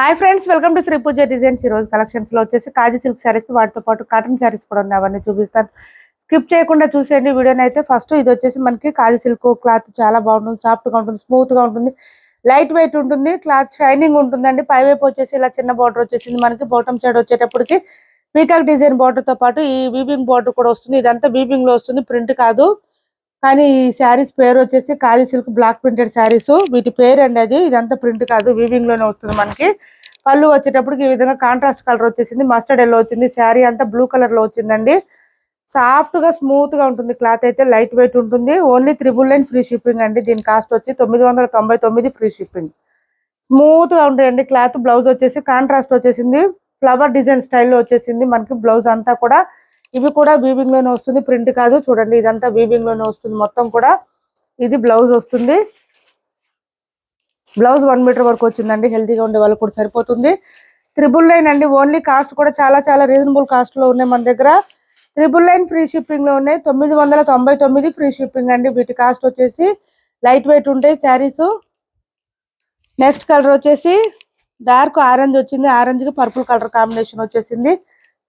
Hi friends welcome to Sri Pooja designs ఈ రోజు collections వచ్చేసి కాజీ సిల్క్ శారీస్ వాటితో పాటు కాటన్ శారీస్ కూడా ఉన్నాయి. అవన్నీ చూపిస్తాను. స్కిప్ చేయకుండా చూసేయండి వీడియోని అయితే. ఫస్ట్ ఇది వచ్చేసి మనకి కాజీ సిల్క్ క్లాత్ చాలా బాగుంటుంది. సాఫ్ట్గా ఉంటుంది స్మూత్గా ఉంటుంది లైట్ వెయిట్ ఉంటుంది క్లాత్ షైనింగ్ ఉంటుందండి. పై వైపు వచ్చేసి ఇలా చిన్న బార్డర్ వచ్చేసింది మనకి. బాటమ్ సైడ్ వచ్చేటప్పటికి పీకాక్ డిజైన్ బార్డర్తో పాటు ఈ వీవింగ్ బార్డర్ కూడా వస్తుంది. ఇదంతా వీవింగ్లో వస్తుంది. ప్రింట్ కాదు. కానీ ఈ శారీస్ పేరు వచ్చేసి ఖాళీ సిల్క్ బ్లాక్ ప్రింటెడ్ శారీస్. వీటి పేరు అండి అది ఇదంతా ప్రింట్ కాదు వీవింగ్లోనే వస్తుంది మనకి. పళ్ళు వచ్చేటప్పటికి ఈ విధంగా కాంట్రాస్ట్ కలర్ వచ్చేసింది మస్టర్డ్ ఎల్లో వచ్చింది శారీ అంతా బ్లూ కలర్లో వచ్చిందండి. సాఫ్ట్గా స్మూత్గా ఉంటుంది క్లాత్ అయితే లైట్ వెయిట్ ఉంటుంది. Only triple line free shipping అండి. దీని కాస్ట్ వచ్చి తొమ్మిది వందల తొంభై తొమ్మిది ఫ్రీ షిప్పింగ్ స్మూత్గా ఉంటాయండి క్లాత్ బ్లౌజ్ వచ్చేసి కాంట్రాస్ట్ వచ్చేసింది. ఫ్లవర్ డిజైన్ స్టైల్లో వచ్చేసింది మనకి బ్లౌజ్ అంతా కూడా. ఇవి కూడా వీవింగ్లోనే వస్తుంది. ప్రింట్ కాదు చూడండి ఇదంతా వీవింగ్లోనే వస్తుంది. మొత్తం కూడా ఇది బ్లౌజ్ వస్తుంది. బ్లౌజ్ వన్ మీటర్ వరకు వచ్చిందండి. హెల్తీగా ఉండే వాళ్ళకి కూడా సరిపోతుంది. త్రిబుల్ లైన్ అండి. ఓన్లీ కాస్ట్ కూడా చాలా చాలా రీజనబుల్ కాస్ట్లో ఉన్నాయి మన దగ్గర. త్రిబుల్ లైన్ ఫ్రీ షిప్పింగ్లో ఉన్నాయి. తొమ్మిది వందల తొంభై తొమ్మిది ఫ్రీ షిప్పింగ్ అండి. వీటి కాస్ట్ వచ్చేసి లైట్ వెయిట్ ఉంటాయి శారీస్ నెక్స్ట్ కలర్ వచ్చేసి డార్క్ ఆరెంజ్ వచ్చింది. ఆరెంజ్కి పర్పుల్ కలర్ కాంబినేషన్ వచ్చేసింది.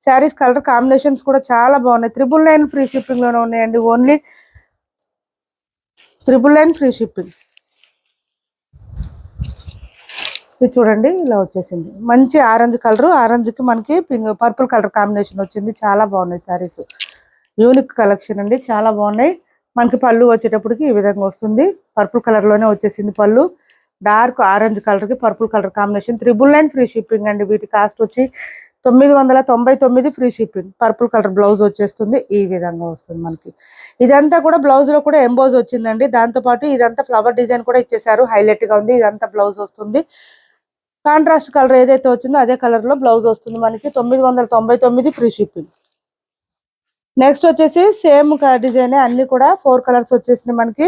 శారీస్ కలర్ కాంబినేషన్స్ కూడా చాలా బాగున్నాయి. త్రిబుల్ నైన్ ఫ్రీ షిప్పింగ్లోనే ఉన్నాయండి. Only triple nine free shipping ఇది చూడండి ఇలా వచ్చేసింది. మంచి ఆరెంజ్ కలర్. ఆరెంజ్కి మనకి పింక్ పర్పుల్ కలర్ కాంబినేషన్ వచ్చింది. చాలా బాగున్నాయి శారీస్. యూనిక్ కలెక్షన్ అండి. చాలా బాగున్నాయి. మనకి పళ్ళు వచ్చేటప్పటికి ఈ విధంగా వస్తుంది. పర్పుల్ కలర్లోనే వచ్చేసింది పళ్ళు. డార్క్ ఆరెంజ్ కలర్కి purple colour combination. Triple nine free shipping అండి. వీటి కాస్ట్ వచ్చి తొమ్మిది వందల తొంభై తొమ్మిది free shipping purple colour blouse వచ్చేస్తుంది. ఈ విధంగా వస్తుంది మనకి. ఇదంతా కూడా బ్లౌజ్లో కూడా ఎంబోజ్ వచ్చిందండి. దాంతో పాటు ఇదంతా ఫ్లవర్ డిజైన్ కూడా ఇచ్చేసారు హైలైట్గా ఉంది. ఇదంతా బ్లౌజ్ వస్తుంది. కాంట్రాస్ట్ కలర్ ఏదైతే వచ్చిందో అదే కలర్లో బ్లౌజ్ వస్తుంది మనకి. తొమ్మిది వందల తొంభై తొమ్మిది ఫ్రీ షిప్పింగ్ నెక్స్ట్ వచ్చేసి సేమ్ డిజైన్ అన్ని కూడా ఫోర్ కలర్స్ వచ్చేసింది మనకి.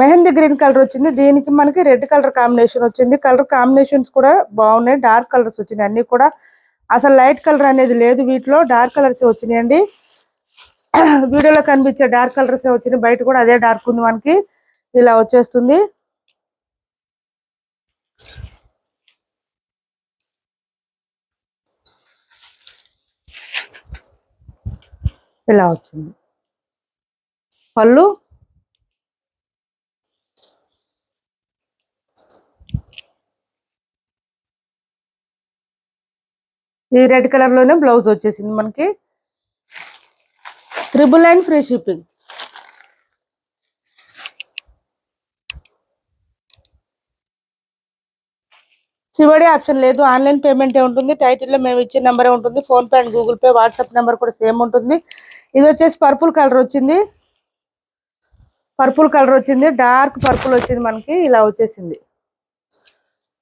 మెహందీ గ్రీన్ కలర్ వచ్చింది. దీనికి మనకి రెడ్ కలర్ కాంబినేషన్ వచ్చింది. కలర్ కాంబినేషన్స్ కూడా బాగున్నాయి. డార్క్ కలర్స్ వచ్చినాయి. అన్ని కూడా అసలు లైట్ కలర్ అనేది లేదు వీటిలో. డార్క్ కలర్స్ వచ్చినాయండి. వీడియోలో కనిపించే డార్క్ కలర్స్ వచ్చినాయి. బయట కూడా అదే డార్క్ ఉంది మనకి. ఇలా వచ్చేస్తుంది. ఇలా వచ్చింది. పళ్ళు ఈ రెడ్ కలర్లోనే బ్లౌజ్ వచ్చేసింది మనకి. త్రిబుల్ నైన్ ఫ్రీ షిప్పింగ్ చివరి ఆప్షన్ లేదు. ఆన్లైన్ పేమెంట్ ఉంటుంది? టైటిల్లో మేము ఇచ్చే నెంబర్ ఉంటుంది. PhonePe and Google pay WhatsApp number కూడా సేమ్ ఉంటుంది. ఇది వచ్చేసి పర్పుల్ కలర్ వచ్చింది. పర్పుల్ కలర్ వచ్చింది. డార్క్ పర్పుల్ వచ్చింది మనకి. ఇలా వచ్చేసింది.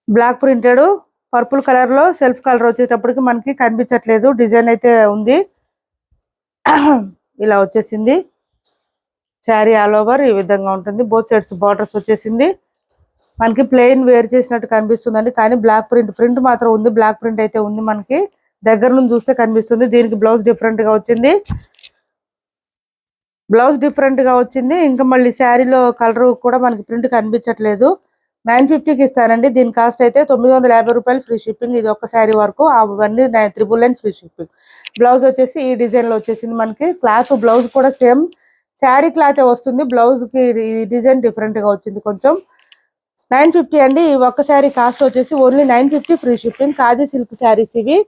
Black printed. పర్పుల్ కలర్లో సెల్ఫ్ కలర్ వచ్చేటప్పటికి మనకి కనిపించట్లేదు. డిజైన్ అయితే ఉంది. ఇలా వచ్చేసింది. శారీ ఆల్ ఓవర్ ఈ విధంగా ఉంటుంది. బోత్ సైడ్స్ బార్డర్స్ వచ్చేసింది. మనకి ప్లెయిన్ వేర్ చేసినట్టు కనిపిస్తుందండి. కానీ బ్లాక్ ప్రింట్ ప్రింట్ మాత్రం ఉంది. బ్లాక్ ప్రింట్ అయితే ఉంది మనకి. దగ్గర నుంచి చూస్తే కనిపిస్తుంది. దీనికి బ్లౌజ్ డిఫరెంట్గా వచ్చింది. బ్లౌజ్ డిఫరెంట్గా వచ్చింది. ఇంకా మళ్ళీ శారీలో కలర్ కూడా మనకి ప్రింట్ కనిపించట్లేదు. నైన్ ఫిఫ్టీకి ఇస్తానండి దీని కాస్ట్ అయితే తొమ్మిది వందల యాభై రూపాయలు ఫ్రీ షిప్పింగ్. ఇది ఒక శారీ వరకు అవన్నీ triple nine free shipping. Blouse వచ్చేసి ఈ డిజైన్లో వచ్చేసింది మనకి. క్లాత్ బ్లౌజ్ కూడా సేమ్. శారీ క్లాత్ వస్తుంది. బ్లౌజ్కి ఈ డిజైన్ డిఫరెంట్గా వచ్చింది కొంచెం. నైన్ ఫిఫ్టీ అండి. ఈ ఒక్క శారీ కాస్ట్ వచ్చేసి only nine fifty free shipping. Khadi silk saris ఇవి.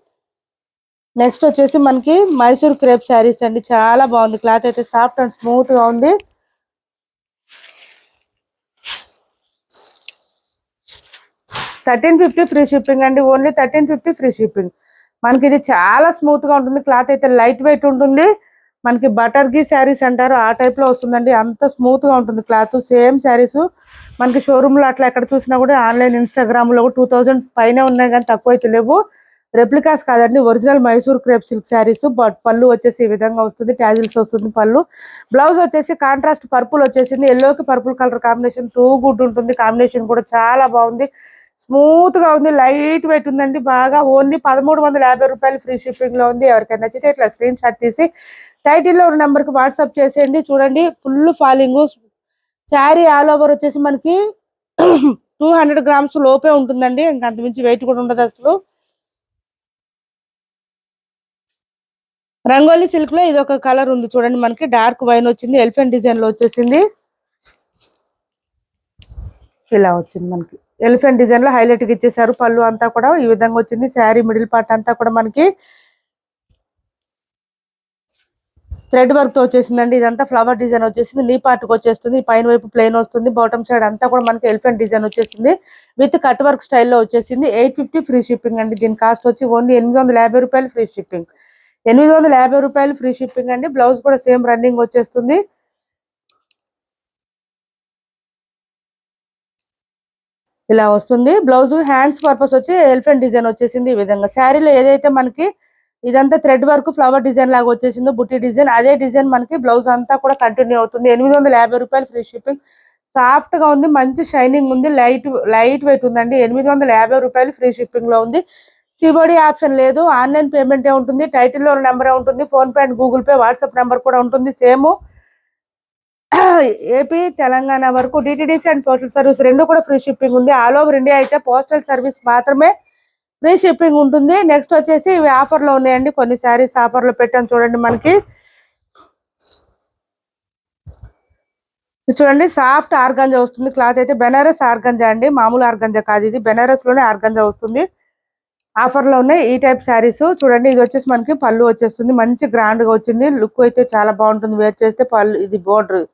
నెక్స్ట్ వచ్చేసి మనకి మైసూర్ క్రేప్ శారీస్ అండి. చాలా బాగుంది. క్లాత్ అయితే సాఫ్ట్ అండ్ స్మూత్గా ఉంది. థర్టీన్ ఫిఫ్టీ ఫ్రీ షిప్పింగ్ అండి. Only thirteen fifty free shipping. మనకి ఇది చాలా స్మూత్గా ఉంటుంది. క్లాత్ అయితే లైట్ వెయిట్ ఉంటుంది. మనకి బటర్ గీ శారీస్ అంటారు. ఆ టైప్లో వస్తుందండి. అంత స్మూత్గా ఉంటుంది క్లాత్. సేమ్ శారీస్ మనకి షోరూమ్లో అట్లా ఎక్కడ చూసినా కూడా ఆన్లైన్ ఇన్స్టాగ్రామ్లో టూ థౌజండ్ పైన ఉన్నాయి కానీ తక్కువ అయితే లేవు. రెప్లికాస్ కాదండి. Original Mysore crepe silk saris. But పళ్ళు వచ్చేసి ఈ విధంగా వస్తుంది. ట్యాజిల్స్ వస్తుంది పళ్ళు. బ్లౌజ్ వచ్చేసి కాంట్రాస్ట్ పర్పుల్ వచ్చేసింది. ఎల్లోకి purple colour combination too good ఉంటుంది. కాంబినేషన్ కూడా చాలా బాగుంది. స్మూత్గా ఉంది లైట్ వెయిట్ ఉందండి. బాగా ఓన్లీ పదమూడు వందల యాభై రూపాయలు ఫ్రీ షిప్పింగ్లో ఉంది. ఎవరికైనా నచ్చితే ఇట్లా స్క్రీన్ షాట్ తీసి టైటిల్లో ఉన్న నెంబర్కి వాట్సాప్ చేసేయండి. చూడండి full falling. Sari all over వచ్చేసి మనకి టూ హండ్రెడ్ గ్రామ్స్ లోపే ఉంటుందండి. ఇంకా అంతమించి వెయిట్ కూడా ఉండదు అసలు. రంగోలీ సిల్క్లో ఇది ఒక కలర్ ఉంది. చూడండి మనకి డార్క్ వైన్ వచ్చింది. ఎలిఫెంట్ డిజైన్లో వచ్చేసింది. ఇలా వచ్చింది మనకి. ఎలిఫెంట్ డిజైన్లో హైలైట్గా ఇచ్చేసారు పళ్ళు అంతా కూడా ఈ విధంగా వచ్చింది. శారీ మిడిల్ పార్ట్ అంతా కూడా మనకి థ్రెడ్ వర్క్తో వచ్చేసిందండి. ఇదంతా ఫ్లవర్ డిజైన్ వచ్చేసింది. నీ పార్ట్కి వచ్చేస్తుంది. పైన వైపు ప్లెయిన్ వస్తుంది. బాటమ్ సైడ్ అంతా కూడా మనకి ఎలిఫెంట్ డిజైన్ వచ్చేసింది. విత్ కట్ వర్క్ స్టైల్లో వచ్చేసింది. ఎయిట్ ఫిఫ్టీ ఫ్రీ షిప్పింగ్ అండి. దీని కాస్ట్ వచ్చి ఓన్లీ ఎనిమిది వందల యాభై రూపాయలు ఫ్రీ షిప్పింగ్. ఎనిమిది వందల యాభై రూపాయలు ఫ్రీ షిప్పింగ్ అండి. బ్లౌజ్ కూడా సేమ్ రన్నింగ్ వచ్చేస్తుంది. ఇలా వస్తుంది. బ్లౌజ్ హ్యాండ్స్ పర్పస్ వచ్చి ఎలిఫెంట్ డిజైన్ వచ్చేసింది ఈ విధంగా. శారీలో ఏదైతే మనకి ఇదంతా థ్రెడ్ వర్క్ ఫ్లవర్ డిజైన్ లాగా వచ్చేసిందో బుట్టి డిజైన్ అదే డిజైన్ మనకి బ్లౌజ్ అంతా కూడా కంటిన్యూ అవుతుంది. ఎనిమిది వందల యాభై రూపాయలు ఫ్రీ షిప్పింగ్. సాఫ్ట్గా ఉంది మంచి షైనింగ్ ఉంది లైట్ లైట్ వెయిట్ ఉందండి. ఎనిమిది వందల యాభై రూపాయలు ఫ్రీ షిప్పింగ్లో ఉంది. సిబోడీ ఆప్షన్ లేదు ఆన్లైన్ పేమెంట్ ఉంటుంది టైటిల్లో నెంబర్ ఉంటుంది PhonePe and Google pay WhatsApp number కూడా ఉంటుంది. సేమ్ ఏపీ తెలంగాణ వరకు డిటిడిసి అండ్ పోస్టల్ సర్వీస్ రెండు కూడా ఫ్రీ షిప్పింగ్ ఉంది. ఆల్ ఓవర్ ఇండియా అయితే పోస్టల్ సర్వీస్ మాత్రమే ఫ్రీ షిప్పింగ్ ఉంటుంది. నెక్స్ట్ వచ్చేసి ఇవి ఆఫర్లో ఉన్నాయండి. కొన్ని శారీస్ ఆఫర్లో పెట్టాను చూడండి మనకి. చూడండి సాఫ్ట్ ఆర్గంజా వస్తుంది. క్లాత్ అయితే బెనారస్ ఆర్గంజా అండి. మామూలు ఆర్గంజా కాదు ఇది. బెనారస్లోనే ఆర్గంజా వస్తుంది. ఆఫర్లో ఉన్నాయి. ఈ టైప్ శారీస్. చూడండి ఇది వచ్చేసి మనకి పళ్ళు వచ్చేస్తుంది. మంచి గ్రాండ్గా వచ్చింది. లుక్ అయితే చాలా బాగుంటుంది. వేర్ చేస్తే పళ్ళు ఇది బోర్డర్.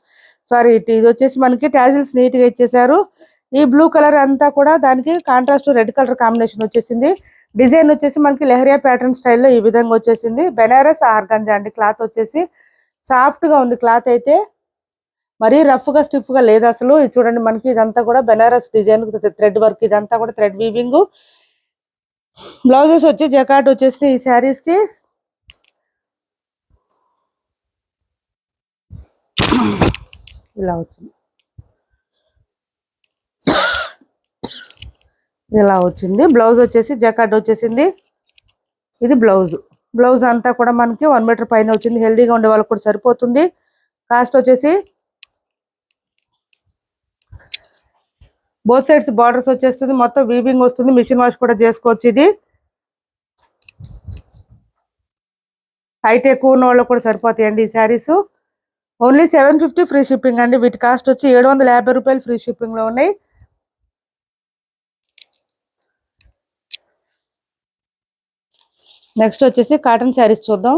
సారీ ఇది వచ్చేసి మనకి ట్యాజిల్స్ నీట్గా ఇచ్చేసారు ఈ బ్లూ కలర్ అంతా కూడా దానికి కాంట్రాస్ట్ రెడ్ కలర్ కాంబినేషన్ వచ్చేసింది. డిజైన్ వచ్చేసి మనకి లెహరియా ప్యాటర్న్ స్టైల్లో ఈ విధంగా వచ్చేసింది. బెనారస్ ఆర్గంజా అండి. క్లాత్ వచ్చేసి సాఫ్ట్గా ఉంది క్లాత్ అయితే. మరీ రఫ్గా స్టిఫ్గా లేదు అసలు. ఇది చూడండి మనకి ఇదంతా కూడా బెనారస్ డిజైన్ థ్రెడ్ వర్క్ ఇదంతా కూడా థ్రెడ్ వీవింగ్. బ్లౌజెస్ వచ్చి జకాట్ వచ్చేసి ఈ శారీస్కి. ఇలా వచ్చింది. ఇలా వచ్చింది. బ్లౌజ్ వచ్చేసి జకాట్ వచ్చేసింది. ఇది బ్లౌజ్. బ్లౌజ్ అంతా కూడా మనకి వన్ మీటర్ పైన వచ్చింది. హెల్దీగా ఉండే వాళ్ళకి కూడా సరిపోతుంది. కాస్ట్ వచ్చేసి బోత్ సైడ్స్ బార్డర్స్ వచ్చేస్తుంది. మొత్తం వీవింగ్ వస్తుంది. మిషన్ వాష్ కూడా చేసుకోవచ్చు ఇది. హైట్ ఎక్కువ ఉన్న వాళ్ళకు కూడా సరిపోతాయండి ఈ saris. Only seven fifty free shipping అండి. వీటి కాస్ట్ వచ్చి ఏడు వందల యాభై రూపాయలు ఫ్రీ షిప్పింగ్లో ఉన్నాయి. నెక్స్ట్ వచ్చేసి కాటన్ శారీస్ చూద్దాం.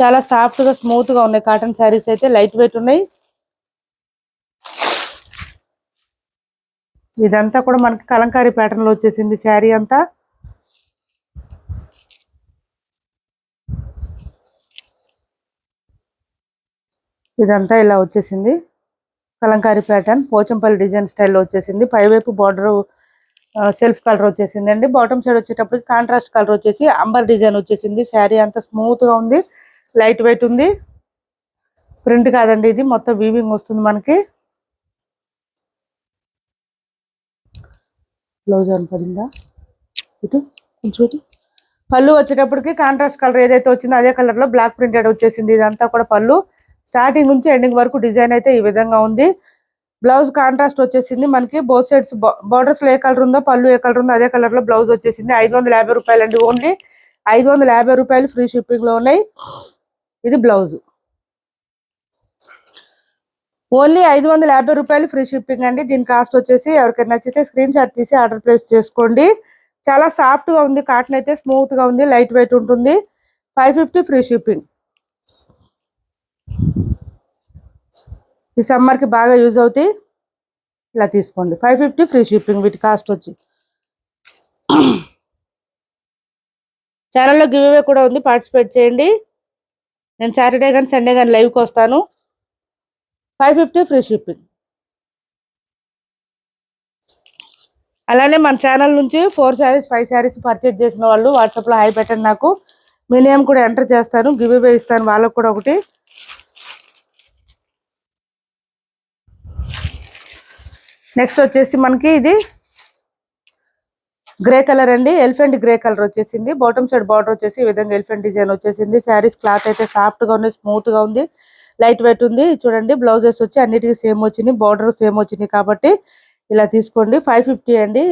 చాలా సాఫ్ట్గా స్మూత్గా స్మూత్గా ఉన్నాయి. కాటన్ శారీస్ అయితే లైట్ వెయిట్ ఉన్నాయి. ఇదంతా కూడా మనకి కలంకారీ ప్యాటర్న్లో వచ్చేసింది శారీ అంతా. ఇదంతా ఇలా వచ్చేసింది. కలంకారీ ప్యాటర్న్ పోచంపల్లి డిజైన్ స్టైల్లో వచ్చేసింది. పైవైపు బార్డర్ సెల్ఫ్ కలర్ వచ్చేసింది అండి. బాటమ్ సైడ్ వచ్చేటప్పటికి కాంట్రాస్ట్ కలర్ వచ్చేసి అంబర్ డిజైన్ వచ్చేసింది. శారీ అంతా స్మూత్గా ఉంది లైట్ వెయిట్ ఉంది. ప్రింట్ కాదండి ఇది మొత్తం వీవింగ్ వస్తుంది మనకి. బ్లౌజ్ అని పడిందా ఇటు కొంచెం ఇటు. పళ్ళు వచ్చేటప్పటికి కాంట్రాస్ట్ కలర్ ఏదైతే వచ్చిందో అదే కలర్లో బ్లాక్ ప్రింటెడ్ వచ్చేసింది. ఇదంతా కూడా పళ్ళు. స్టార్టింగ్ నుంచి ఎండింగ్ వరకు డిజైన్ అయితే ఈ విధంగా ఉంది. బ్లౌజ్ కాంట్రాస్ట్ వచ్చేసింది. మనకి బోత్ సైడ్స్ బార్డర్స్లో ఏ కలర్ ఉందో పళ్ళు ఏ కలర్ ఉందో అదే కలర్లో బ్లౌజ్ వచ్చేసింది. ఐదు వందల యాభై రూపాయలు అండి ఓన్లీ. ఐదు వందల యాభై రూపాయలు ఫ్రీ షిప్పింగ్లో ఉన్నాయి. ఇది బ్లౌజ్ ఓన్లీ ఐదు వందల యాభై రూపాయలు ఫ్రీ షిప్పింగ్ అండి. దీని కాస్ట్ వచ్చేసి ఎవరికైనా నచ్చితే స్క్రీన్ షాట్ తీసి ఆర్డర్ ప్లేస్ చేసుకోండి. చాలా సాఫ్ట్గా ఉంది. కాటన్ అయితే స్మూత్గా ఉంది. లైట్ వెయిట్ ఉంటుంది. Five fifty free shipping. ఈ సమ్మర్కి బాగా యూజ్ అవుతాయి. ఇలా తీసుకోండి. ఫైవ్ ఫిఫ్టీ ఫ్రీ షిప్పింగ్ వీటి కాస్ట్ వచ్చి. ఛానల్లో గివ్ అవే కూడా ఉంది. పార్టిసిపేట్ చేయండి. నేను సాటర్డే కానీ సండే కానీ లైవ్కి వస్తాను. Five fifty free shipping. అలానే మన ఛానల్ నుంచి four saris five saris purchase చేసిన వాళ్ళు వాట్సాప్లో హై పెట్టండి నాకు. మీ నేమ్ కూడా ఎంటర్ చేస్తాను గివ్వే ఇస్తాను వాళ్ళకు కూడా ఒకటి. నెక్స్ట్ వచ్చేసి మనకి ఇది గ్రే కలర్ అండి ఎలిఫెంట్ గ్రే కలర్ వచ్చేసింది. బాటమ్ సైడ్ బార్డర్ వచ్చేసి ఈ విధంగా ఎలిఫెంట్ డిజైన్ వచ్చేసింది. శారీస్ క్లాత్ అయితే సాఫ్ట్గా ఉంది స్మూత్గా ఉంది. లైట్ వెయిట్ ఉంది. చూడండి బ్లౌజెస్ వచ్చి అన్నిటికీ సేమ్ వచ్చినాయి. బార్డర్ సేమ్ వచ్చినాయి కాబట్టి ఇలా తీసుకోండి. ఫైవ్ ఫిఫ్టీ అండి.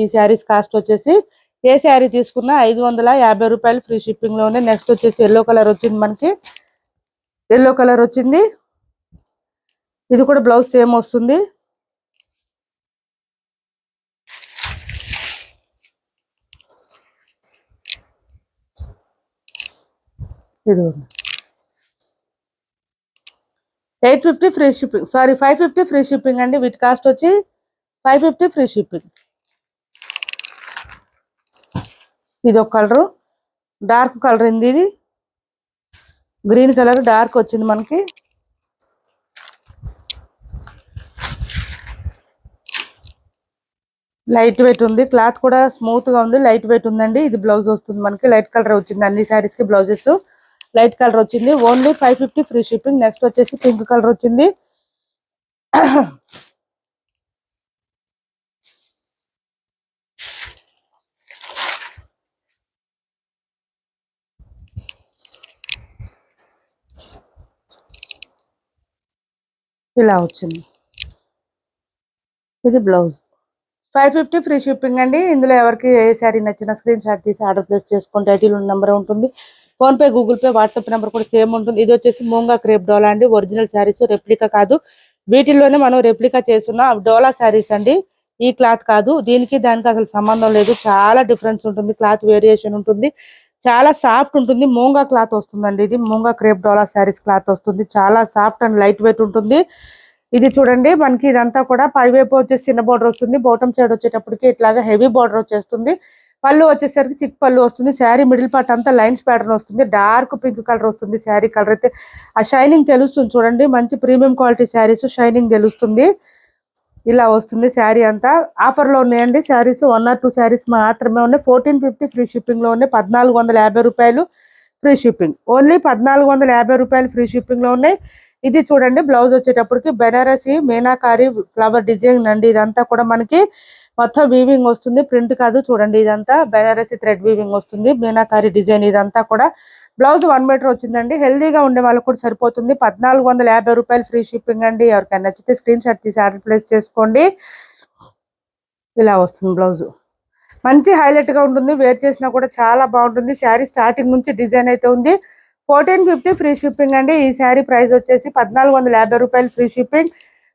ఈ శారీస్ కాస్ట్ వచ్చేసి ఏ శారీ తీసుకున్నా ఐదు వందల యాభై రూపాయలు ఫ్రీ షిప్పింగ్లో ఉంది నెక్స్ట్ వచ్చేసి ఎల్లో కలర్ వచ్చింది మనకి. ఎల్లో కలర్ వచ్చింది. ఇది కూడా బ్లౌజ్ సేమ్ వస్తుంది. ఇది eight fifty free shipping. Sorry five fifty free shipping అండి. వీటి కాస్ట్ వచ్చి ఫైవ్ ఫిఫ్టీ ఫ్రీ షిప్పింగ్. ఇది ఒక కలరు. డార్క్ కలర్ ఉంది ఇది. గ్రీన్ కలర్ డార్క్ వచ్చింది మనకి. లైట్ వెయిట్ ఉంది. క్లాత్ కూడా స్మూత్గా ఉంది. లైట్ వెయిట్ ఉందండి. ఇది బ్లౌజ్ వస్తుంది మనకి. లైట్ కలర్ వచ్చింది అన్ని సారీస్కి బ్లౌజెస్. లైట్ కలర్ వచ్చింది. Only five fifty free shipping. Next వచ్చేసి పింక్ కలర్ వచ్చింది. ఇలా వచ్చింది. ఇది blouse. Five fifty free shipping అండి. ఇందులో ఎవరికి ఏ శారీ నచ్చిన స్క్రీన్ షాట్ తీసి ఆర్డర్ ప్లేస్ చేసుకుంటే టైటిల్ నెంబర్ ఉంటుంది. PhonePe Google pay WhatsApp number కూడా సేమ్ ఉంటుంది. ఇది వచ్చేసి మూంగా క్రేప్ డోలా అండి. ఒరిజినల్ శారీస్ రెప్లికా కాదు. వీటిల్లోనే మనం రెప్లికా చేస్తున్నాం డోలా శారీస్ అండి. ఈ క్లాత్ కాదు. దీనికి దానికి అసలు సంబంధం లేదు. చాలా డిఫరెన్స్ ఉంటుంది. క్లాత్ వేరియేషన్ ఉంటుంది. చాలా సాఫ్ట్ ఉంటుంది. మూంగా క్లాత్ వస్తుందండి. ఇది మూంగా క్రేప్ డోలా శారీస్ క్లాత్ వస్తుంది. చాలా సాఫ్ట్ అండ్ లైట్ వెయిట్ ఉంటుంది. ఇది చూడండి మనకి ఇదంతా కూడా పైవైపు వచ్చేసి చిన్న బార్డర్ వస్తుంది. బాటమ్ సైడ్ వచ్చేటప్పటికి ఇట్లాగా హెవీ బార్డర్ వచ్చేస్తుంది. పళ్ళు వచ్చేసరికి చిక్ పళ్ళు వస్తుంది. శారీ మిడిల్ పార్ట్ అంతా లైన్స్ ప్యాటర్న్ వస్తుంది. డార్క్ పింక్ కలర్ వస్తుంది శారీ కలర్ అయితే. ఆ షైనింగ్ తెలుస్తుంది చూడండి. మంచి ప్రీమియం క్వాలిటీ శారీస్ షైనింగ్ తెలుస్తుంది. ఇలా వస్తుంది శారీ అంతా. ఆఫర్లో ఉన్నాయండి. Saris one or two saris మాత్రమే ఉన్నాయి. ఫోర్టీన్ ఫిఫ్టీ ఫ్రీ షిప్పింగ్లో ఉన్నాయి. పద్నాలుగు వందల యాభై రూపాయలు ఫ్రీ షిప్పింగ్ ఓన్లీ పద్నాలుగు వందల యాభై రూపాయలు ఫ్రీ షిప్పింగ్లో ఉన్నాయి. ఇది చూడండి బ్లౌజ్ వచ్చేటప్పటికి బెనారసి మీనాకారి ఫ్లవర్ డిజైన్ అండి. ఇదంతా కూడా మనకి మొత్తం వీవింగ్ వస్తుంది. ప్రింట్ కాదు చూడండి ఇదంతా. బెనారసి థ్రెడ్ వీవింగ్ వస్తుంది. మీనాకారి డిజైన్ ఇదంతా కూడా. బ్లౌజ్ వన్ మీటర్ వచ్చిందండి. హెల్దీగా ఉండే వాళ్ళకు కూడా సరిపోతుంది. పద్నాలుగు వందల యాభై రూపాయలు ఫ్రీ షిప్పింగ్ అండి. ఎవరికైనా నచ్చితే స్క్రీన్ షాట్ తీసి ఆర్డర్ ప్లేస్ చేసుకోండి. ఇలా వస్తుంది బ్లౌజ్. మంచి హైలైట్గా ఉంటుంది. వేర్ చేసినా కూడా చాలా బాగుంటుంది. శారీ స్టార్టింగ్ నుంచి డిజైన్ అయితే ఉంది. ఫోర్టీన్ ఫిఫ్టీ ఫ్రీ షిప్పింగ్ అండి. ఈ శారీ ప్రైస్ వచ్చేసి పద్నాలుగు వందల యాభై రూపాయలు ఫ్రీ షిప్పింగ్.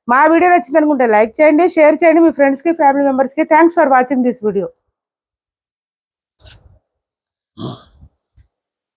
మా వీడియో నచ్చింది అనుకుంటే లైక్ చేయండి షేర్ చేయండి. మీ ఫ్రెండ్స్కి ఫ్యామిలీ మెంబర్స్కి thanks for watching this video